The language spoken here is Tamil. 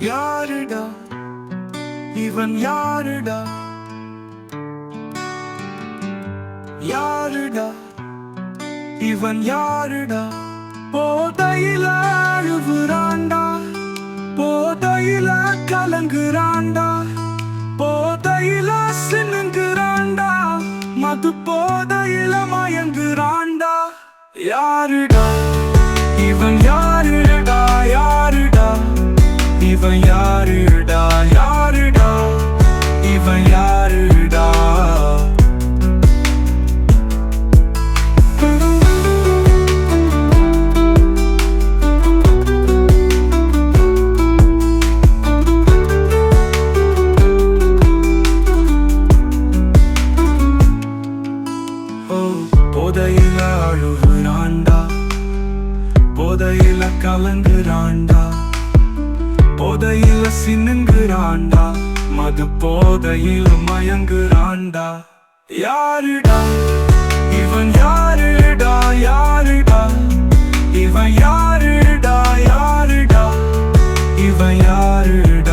யாருடா? இவன் யாருடா? யாருடா? இவன் யாருடா? போதையில அழுவுறாண்டா போதையில கலங்குறாண்டா போதையில சின்னுங்குறாண்டா மது போதையில மயங்குறாண்டா யாருடா? இவன் யார் யாருடா யாருடா? இவன் யாருடா? ஓ போதையில அழுகுறாண்டா போதையில கலங்குறாண்டா போதையில் சின்னுங்குறாண்டா மது போதையில் மயங்குறாண்டா. யாருடா? இவன் யாருடா? யாருடா? இவன் யாருடா? யாருடா? இவன் யாருடா?